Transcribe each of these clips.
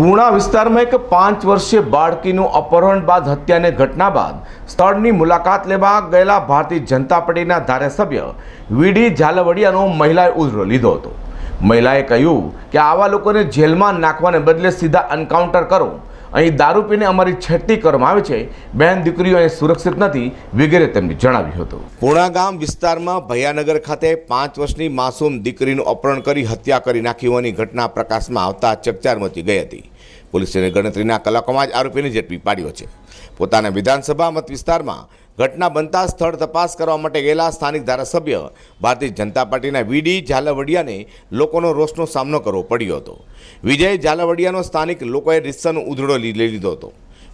પૂર્ણા વિસ્તારમાં એક પાંચ વર્ષીય બાળકીનું અપહરણ બાદ હત્યાની ઘટના બાદ સ્થળની મુલાકાત લેવા ગયેલા ભારતીય જનતા પાર્ટીના ધારાસભ્ય વીડી ઝાલવડિયાનો મહિલાએ ઉધરો લીધો હતો. મહિલાએ કહ્યું કે આવા લોકોને જેલમાં નાખવાને બદલે સીધા એન્કાઉન્ટર કરો. અહીં દારૂ પીને અમારી છેટ્ટી કરવામાં આવે છે બહેન દીકરીઓ અહીં સુરક્ષિત નથી, વગેરે તેમણે જણાવ્યું હતું. પૂણા ગામ વિસ્તારમાં ભૈયાનગર ખાતે પાંચ વર્ષની માસૂમ દીકરીનું અપહરણ કરી હત્યા કરી નાખી હોવાની ઘટના પ્રકાશમાં આવતા ચકચાર મચી ગઈ હતી. પોલીસે ગણતરીના કલાકોમાં જ આરોપીને ઝડપી પાડ્યો છે. પોતાના વિધાનસભા મત વિસ્તારમાં ઘટના બનતા સ્થળ તપાસ કરવા માટે ગયેલા સ્થાનિક ધારાસભ્ય ભારતીય જનતા પાર્ટીના વીડી ઝાલવડિયાને લોકોનો રોષનો સામનો કરવો પડ્યો હતો. વિજય ઝાલવડિયાનો સ્થાનિક લોકોએ રિસ્સાનો ઉધડો લઈ લીધો હતો.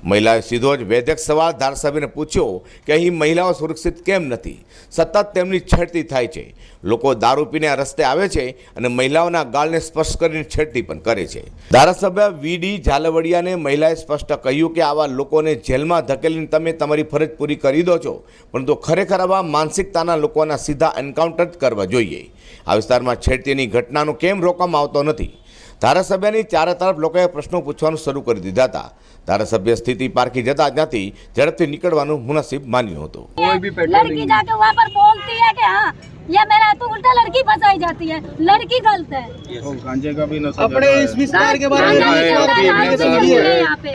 મહિલાએ સીધો જ વેધક સવાલ ધારાસભ્યને પૂછ્યો કે અહીં મહિલાઓ સુરક્ષિત કેમ નથી? સતત તેમની છેડતી થાય છે. લોકો દારૂ પીને આ રસ્તે આવે છે અને મહિલાઓના ગાળને સ્પર્શ કરીને છેડતી પણ કરે છે. ધારાસભ્ય વીડી ઝાલવડિયાને મહિલાએ સ્પષ્ટ કહ્યું કે આવા લોકોને જેલમાં ધકેલીને તમે તમારી ફરજ પૂરી કરી દો છો, પરંતુ ખરેખર આવા માનસિકતાના લોકોના સીધા એન્કાઉન્ટર જ કરવા જોઈએ. આ વિસ્તારમાં છેડતીની ઘટનાનો કેમ રોકવામાં આવતો નથી? ધારાસભ્યની ચારે તરફ લોકોએ પ્રશ્નો પૂછવાનું શરૂ કરી દીધા હતા ધારાસભ્ય સ્થિતિ પારખી જતા ત્યાંથી ઝડપથી નીકળવાનું મુનાસિબ માન્યું હતું कोई भी पेट्रोलिंग लड़की जाके वहाँ पर बोलती है कि हाँ ये मेरा तो उल्टा लड़की फंसाई जाती है लड़की गलत है तो गांजे का भी नशा अपने ज्यादा इस है। विस्तार के बारे में गांजा विस्तार नहीं की चल रहा है, अपनी गांजा जानकारी नहीं चल रहा है है यहाँ पे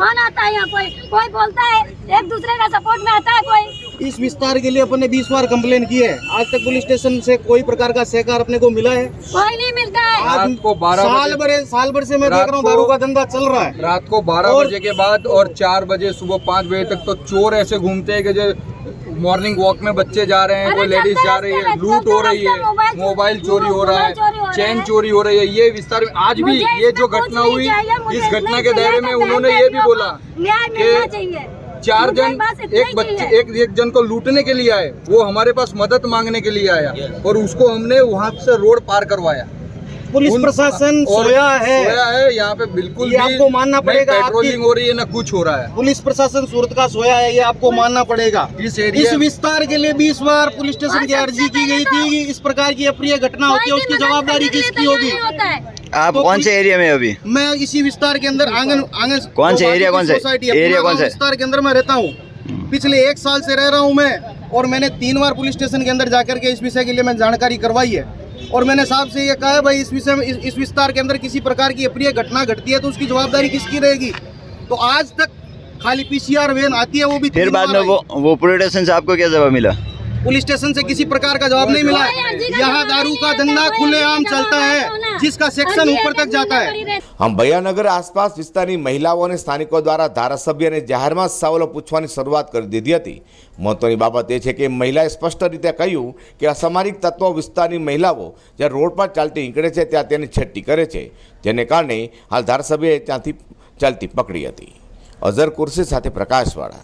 कौन आता है यहाँ कोई? कोई बोलता है एक दूसरे का सपोर्ट में आता है कोई? इस विस्तार के लिए अपन ने बीस बार कंप्लेन की है। आज तक पुलिस स्टेशन से कोई प्रकार का सहकार अपने को मिला है? कोई नहीं मिलता है। आज रात को 12 साल भर साल भर से मैं देख रहा हूँ दारू का धंधा चल रहा है। रात को 12 और- बजे के बाद और 4 बजे सुबह 5 बजे तक तो चोर ऐसे घूमते हैं कि जो मॉर्निंग वॉक में बच्चे जा रहे हैं कोई लेडीज़ जा रही है लूट हो रही है मोबाइल चोरी- चोरी हो रहा चोरी हो। चैन चोरी हो रही है ये विस्तार में आज भी ये जो घटना हुई इस घटना के दायरे में उन्होंने ये भी बोला को चार जन एक बच्चे एक एक जन को लूटने के लिए आए वो हमारे पास मदद मांगने के लिए आया और उसको हमने वहाँ से रोड पार करवाया। पुलिस प्रशासन सोया है। सोया है यहाँ पे बिल्कुल ये भी आपको मानना पड़ेगा, आपकी- पेट्रोलिंग हो रही है ना कुछ हो रहा है। पुलिस प्रशासन सूरत का सोया है ये आपको मानना पड़ेगा। इस एरिया इस विस्तार के लिए बीस बार पुलिस स्टेशन की अर्जी की गई तो- थी इस प्रकार की अप्रिय घटना होती है उसकी जवाबदारी किसकी होगी? आप तो कौन से एरिया में अभी? मैं इसी विस्तार के अंदर आँगन आँगन कौन से एरिया कौन से? एरिया कौन से? विस्तार के अंदर मैं रहता हूँ। पिछले एक साल से रह रहा हूँ मैं और मैंने तीन बार पुलिस स्टेशन के अंदर जाकर के इस विषय के लिए मैं जानकारी करवाई है। और मैंने साहब से ये कहा है भाई इस विषय में इस, विस्तार के अंदर किसी प्रकार की अप्रिय घटना घटती है तो उसकी जवाबदारी किसकी रहेगी? तो आज तक खाली पीसीआर वैन आती है वो भी फिर बाद में वो वो पुलिस स्टेशन से आपको क्या जवाब मिला? पुलिस स्टेशन से किसी प्रकार का जवाब नहीं मिला। यहाँ दारू का धंधा खुलेआम चलता है। जिसका सेक्शन अर्जी ऊपर तक अर्जी जाता કરી है રહે. આમ ભૈયાનગર આસપાસ વિસ્તારની મહિલાઓ અને સ્થાનિકો દ્વારા ધારાસભ્યને જાહેરમાં જ સવાલો પૂછવાની શરૂઆત કરી દીધી હતી મહત્વની બાબત એ છે કે મહિલાએ સ્પષ્ટ રીતે કહ્યું કે અસામાજિક તત્વો વિસ્તારની મહિલાઓ જ્યારે રોડ પર ચાલતી નીકળે છે ત્યાં તેની છેટ્ટી કરે છે જેને કારણે હાલ ધારાસભ્યએ ત્યાંથી ચાલતી પકડી હતી અઝર કુર્સી સાથે પ્રકાશવાળા